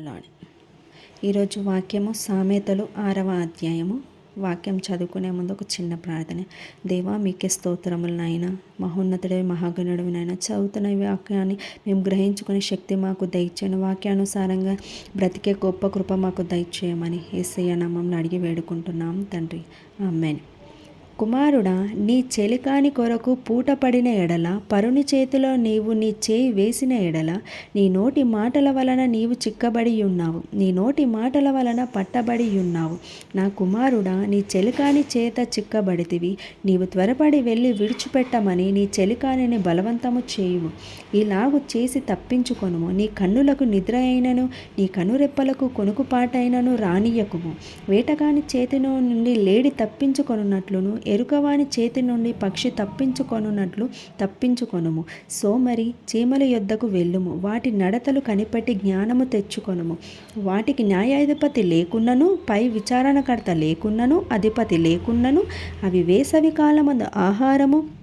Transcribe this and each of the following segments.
Lord. ఈరోజు వాక్యము సామెతలు ఆరవ అధ్యాయము. వాక్యం చదువుకునే ముందు ఒక చిన్న ప్రార్థన. దేవా మీకే స్తోత్రములు నాయన. మహోన్నతుడే మహాగణుడు నాయన చదువుతున్న వాక్యాన్ని మేము గ్రహించుకునే శక్తి మాకు దయచేయను వాక్యానుసారంగా బ్రతికే గొప్ప కృప మాకు దయచేయమని ఏసయ్య నామంలో అడిగి వేడుకుంటున్నాం తండ్రి. ఆమెన్. కుమారుడా నీ చెలికాని కొరకు పూటపడిన ఎడల పరుని చేతిలో నీవు నీ చేయి వేసిన ఎడల నీ నోటి మాటల వలన నీవు చిక్కబడి ఉన్నావు నీ నోటి మాటల వలన పట్టబడి ఉన్నావు. నా కుమారుడా నీ చెలికాని చేత చిక్కబడితివి నీవు త్వరపడి వెళ్ళి విడిచిపెట్టమని నీ చెలికానిని బలవంతము చేయుము. ఇలాగు చేసి తప్పించుకొనుము. నీ కన్నులకు నిద్ర అయినను నీ కనురెప్పలకు కొనుకుపాటైనను రానియకుము వేటగాని చేతిలో నుండి లేడి తప్పించుకొనున్నట్లును ఎరుకవాని చేతి నుండి పక్షి తప్పించుకొనున్నట్లు తప్పించుకొనుము. సోమరి చీమల యొద్దకు వెళ్ళుము. వాటి నడతలు కనిపెట్టి జ్ఞానము తెచ్చుకొనుము. వాటికి న్యాయాధిపతి లేకున్నను పై విచారణకర్త లేకున్నను అధిపతి లేకున్నను అవి వేసవి కాలమందు ఆహారము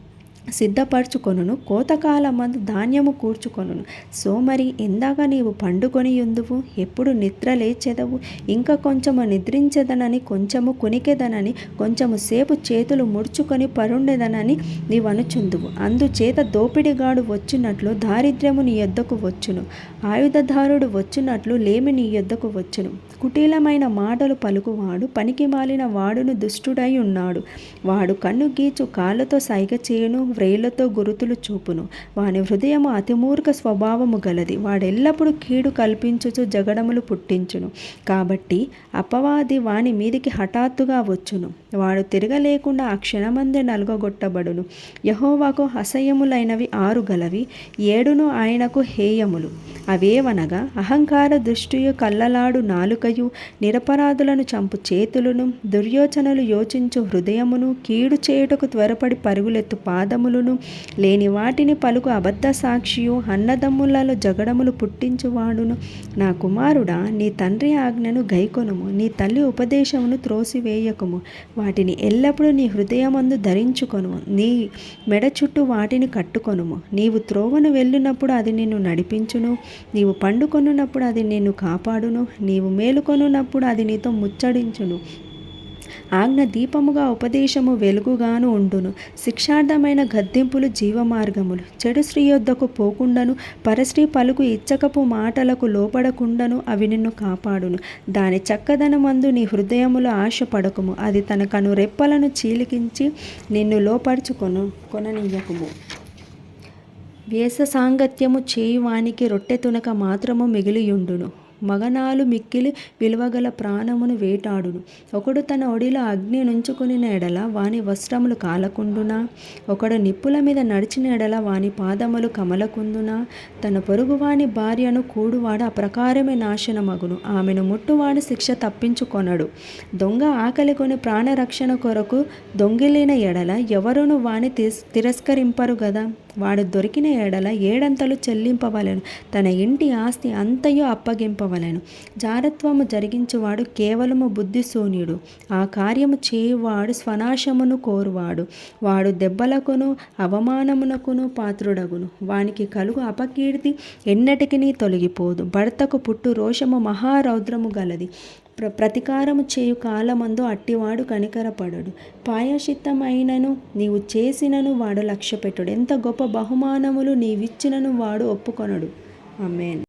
సిద్ధపరచుకొనును కోతకాలమందు ధాన్యము కూర్చుకొనును. సోమరి ఇందాక నీవు పండుకొని ఉందువు ఎప్పుడు నిద్ర లేచెదవు ఇంకా కొంచెము నిద్రించెదనని కొంచెము కొనికెదనని కొంచెము సేపు చేతులు ముడుచుకొని పరుండెదనని నీవనుచుందువు. అందుచేత దోపిడిగాడు వచ్చినట్లు దారిద్ర్యము నీ యొద్దకు వచ్చును. ఆయుధదారుడు వచ్చినట్లు లేమి నీ యొద్దకు వచ్చును. కుటీలమైన మాటలు పలుకువాడు పనికి మాలిన వాడును దుష్టుడై ఉన్నాడు. వాడు కన్ను గీచు కాళ్ళతో సైగ చేయును వ్రేళ్ళతో గురుతులు చూపును. వాని హృదయము అతిమూర్ఖ స్వభావము గలది. వాడెల్లప్పుడు కీడు కల్పించుచు జగడములు పుట్టించును. కాబట్టి అపవాది వాని మీదికి హఠాత్తుగా వచ్చును. వాడు తిరగలేకుండా ఆ క్షణమందే నలుగొట్టబడును. యహోవాకు అసహ్యములైనవి ఆరు గలవి. ఏడును ఆయనకు హేయములు. అవేవనగా అహంకార దృష్టియు కల్లలాడు నాలుకయు నిరపరాధులను చంపు చేతులను దుర్యోచనలు యోచించు హృదయమును కీడు చేయుటకు త్వరపడి పరుగులెత్తు పాదము పాదములను లేని వాటిని పలుకు అబద్ధ సాక్షియు అన్నదమ్ములలో జగడములు పుట్టించువాడును. నా కుమారుడా నీ తండ్రి ఆజ్ఞను గైకొనుము. నీ తల్లి ఉపదేశమును త్రోసివేయకము. వాటిని ఎల్లప్పుడూ నీ హృదయమందు ధరించుకొను నీ మెడ చుట్టూ వాటిని కట్టుకొనుము. నీవు త్రోవను వెళ్ళినప్పుడు అది నిన్ను నడిపించును. నీవు పండుకొనున్నప్పుడు అది నిన్ను కాపాడును. నీవు మేలుకొనున్నప్పుడు అది నీతో ముచ్చడించును. ఆజ్ఞ దీపముగా ఉపదేశము వెలుగుగాను ఉండును. శిక్షార్థమైన గద్దింపులు జీవమార్గములు. చెడు స్త్రీ యొద్దకు పోకుండాను. పరశ్రీ పలుకు ఇచ్చకపు మాటలకు లోపడకుండాను అవి నిన్ను కాపాడును. దాని చక్కదనమందు నీ హృదయములో ఆశపడకుము అది తన కను రెప్పలను చీలికించి నిన్ను లోపరుచుకొను. కొననీయకము. వేస సాంగత్యము చేయువానికి రొట్టె తునక మాత్రము మిగిలియుండును. మగనాలు మిక్కిలి విలువగల ప్రాణమును వేటాడును. ఒకడు తన ఒడిలో అగ్ని నుంచుకుని ఎడల వాని వస్త్రములు కాలకుండునా? ఒకడు నిప్పుల మీద నడిచిన ఎడల వాని పాదములు కమలకుందునా తన పొరుగువాని భార్యను కూడువాడు అప్రకారమే నాశనమగును. ఆమెను ముట్టువాడు శిక్ష తప్పించుకొనడు. దొంగ ఆకలి కొని ప్రాణరక్షణ కొరకు దొంగిలిన ఎడల ఎవరును వాని తిరస్కరింపరు కదా వాడు దొరికిన ఎడల ఏడంతలు చెల్లింపవలెను. తన ఇంటి ఆస్తి అంతయు అప్పగింపవలెను జారత్వము జరిగించువాడు కేవలము బుద్ధిశూన్యుడు. ఆ కార్యము చేయువాడు స్వనాశమును కోరువాడు. వాడు దెబ్బలకును అవమానమునకును పాత్రుడగును. వానికి కలుగు అపకీర్తి ఎన్నటికి తొలగిపోదు. భర్తకు పుట్టు రోషము మహారౌద్రము గలది. ప్ర ప్రతికారము చేయు కాలమందు అట్టివాడు కనికరపడడు. పాయశిత్తమైనను నీవు చేసినను వాడు లక్ష్యపెట్టుడు. ఎంత గొప్ప బహుమానములు నీవిచ్చినను వాడు ఒప్పుకొనడు. అమ్మేన్